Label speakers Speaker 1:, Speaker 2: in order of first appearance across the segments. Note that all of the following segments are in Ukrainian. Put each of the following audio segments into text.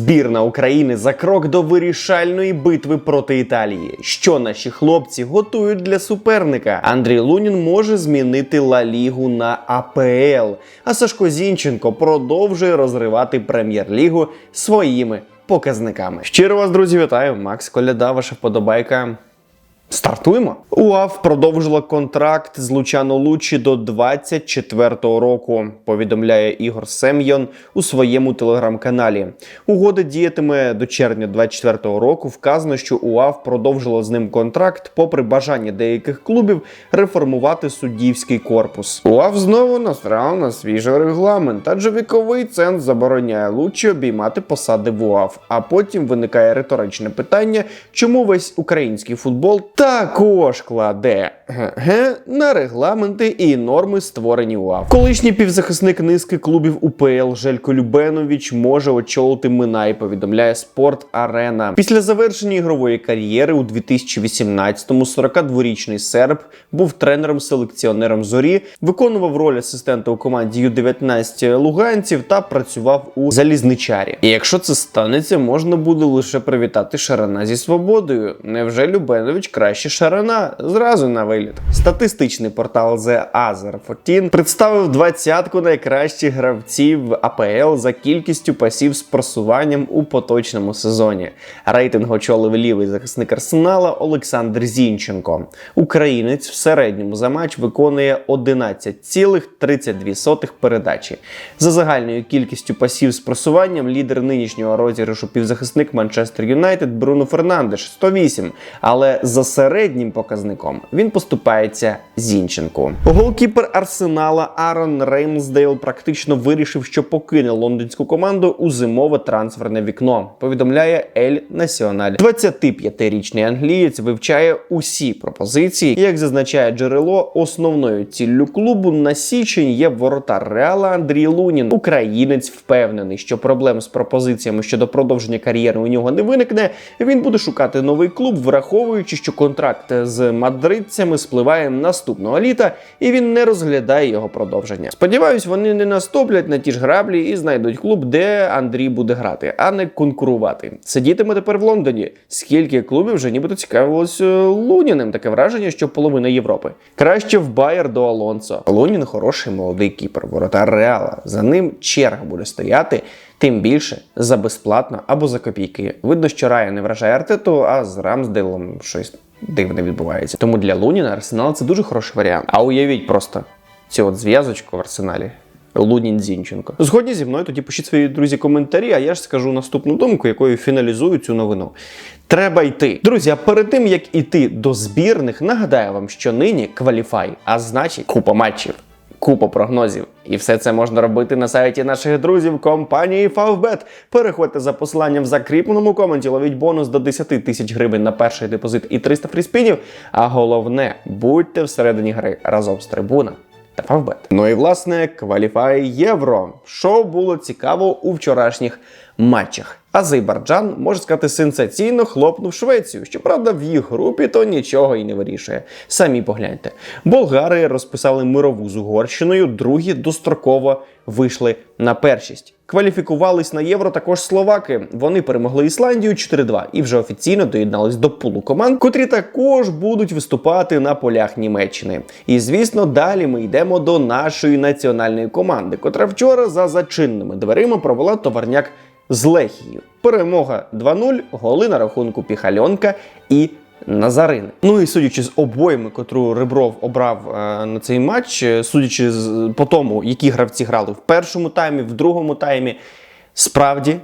Speaker 1: Збірна України за крок до вирішальної битви проти Італії. Що наші хлопці готують для суперника? Андрій Лунін може змінити Ла Лігу на АПЛ, а Сашко Зінченко продовжує розривати прем'єр-лігу своїми показниками. Щиро вас, друзі, вітаю! Макс Коляда, ваша вподобайка. Стартуємо. УАВ продовжила контракт з Лучано Лучі до 24-го року. Повідомляє Ігор Сем'йон у своєму телеграм-каналі. Угода діятиме до червня 24-го року. Вказано, що УАВ продовжила з ним контракт, попри бажання деяких клубів реформувати суддівський корпус. УАВ знову настрав на свіжий регламент, адже віковий ценз забороняє Лучі обіймати посади в УАВ. А потім виникає риторичне питання, чому весь український футбол також кладе ге на регламенти і норми створені УАВ. Колишній півзахисник низки клубів УПЛ Желько Любенович може очолити Минай, повідомляє Спорт Арена. Після завершення ігрової кар'єри у 2018-му 42-річний серб був тренером-селекціонером зорі, виконував роль асистента у команді Ю-19 луганців та працював у залізничарі. І якщо це станеться, можна буде лише привітати Шарана зі свободою. Невже Любенович краще Шарана? Зразу на виліт. Статистичний портал The Other 14 представив двадцятку найкращих гравців АПЛ за кількістю пасів з просуванням у поточному сезоні. Рейтинг очолив лівий захисник Арсенала Олександр Зінченко. Українець в середньому за матч виконує 11,32 передачі. За загальною кількістю пасів з просуванням лідер нинішнього розіграшу півзахисник Манчестер Юнайтед Бруно Фернандеш 108, але за середнім показником він поступається Зінченку. Голкіпер Арсенала Арон Реймсдейл практично вирішив, що покине лондонську команду у зимове трансферне вікно. Повідомляє Ель Національ. 25-річний англієць вивчає усі пропозиції. Як зазначає джерело, основною ціллю клубу на січень є воротар Реала Андрій Лунін. Українець впевнений, що проблем з пропозиціями щодо продовження кар'єри у нього не виникне. Він буде шукати новий клуб, враховуючи, що контракт з мадридцями спливає наступного літа, і він не розглядає його продовження. Сподіваюсь, вони не наступлять на ті ж граблі і знайдуть клуб, де Андрій буде грати, а не конкурувати. Сидітиме тепер в Лондоні. Скільки клубів вже нібито цікавилось е, Луніним? Таке враження, що половина Європи. Краще в Байер до Алонсо. Лунін хороший молодий кіпер, воротар Реала. За ним черга буде стояти. Тим більше за безплатно або за копійки. Видно, що Рая не вражає Артету, а з Рамсдейлом щось дивне відбувається. Тому для Луніна Арсенал це дуже хороший варіант. А уявіть просто цю от зв'язочку в арсеналі. Лунін Зінченко. Згодні зі мною тоді пишіть свої друзі коментарі, а я ж скажу наступну думку, якою фіналізую цю новину. Треба йти. Друзі, а перед тим як іти до збірних, нагадаю вам, що нині кваліфай, а значить купа матчів. Купа прогнозів, і все це можна робити на сайті наших друзів компанії Favbet. Переходьте за посиланням в закріпленому коменті, ловіть бонус до 10 тисяч гривень на перший депозит і 300 фріспінів. А головне, будьте всередині гри разом з трибуна та Фавбет. Ну і власне кваліфай євро. Що було цікаво у вчорашніх матчах. Азербайджан, можна сказати, сенсаційно хлопнув Швецію. Щоправда, в їх групі то нічого і не вирішує. Самі погляньте. Болгари розписали мирову з Угорщиною, другі достроково вийшли на першість. Кваліфікувались на євро також словаки. Вони перемогли Ісландію 4-2 і вже офіційно доєднались до пулу команд, котрі також будуть виступати на полях Німеччини. І звісно, далі ми йдемо до нашої національної команди, котра вчора за зачинними дверима провела товарняк з Лехією. Перемога 2-0, голи на рахунку Піхальонка і Назарини. Ну і судячи з обоями, котру Ребров обрав е, на цей матч, е, судячи з, по тому, які гравці грали в першому таймі, в другому таймі, справді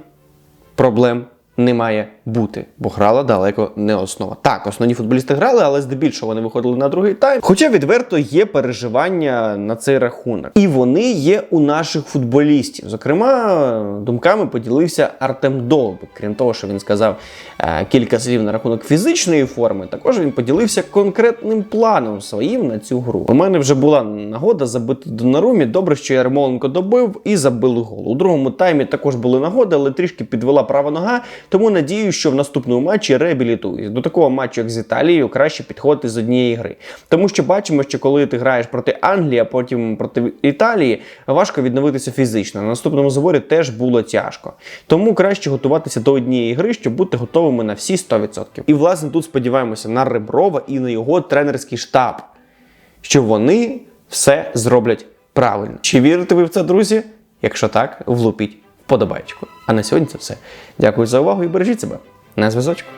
Speaker 1: проблем не має бути, бо грала далеко не основа. Так, основні футболісти грали, але здебільшого вони виходили на другий тайм. Хоча відверто є переживання на цей рахунок. І вони є у наших футболістів. Зокрема, думками поділився Артем Довбик. Крім того, що він сказав е, кілька слів на рахунок фізичної форми, також він поділився конкретним планом своїм на цю гру. У мене вже була нагода забити Донарумі. Добре, що Ярмоленко добив і забили гол. У другому таймі також були нагоди, але трішки підвела права нога. Тому надію, що в наступному матчі реабілітують. До такого матчу, як з Італією, краще підходити з однієї гри. Тому що бачимо, що коли ти граєш проти Англії, а потім проти Італії, важко відновитися фізично. На наступному заборі теж було тяжко. Тому краще готуватися до однієї гри, щоб бути готовими на всі 100%. І власне тут сподіваємося на Реброва і на його тренерський штаб, що вони все зроблять правильно. Чи вірите ви в це, друзі? Якщо так, влупіть вподобайку. А на сьогодні це все. Дякую за увагу і бережіть себе. На зв'язочку.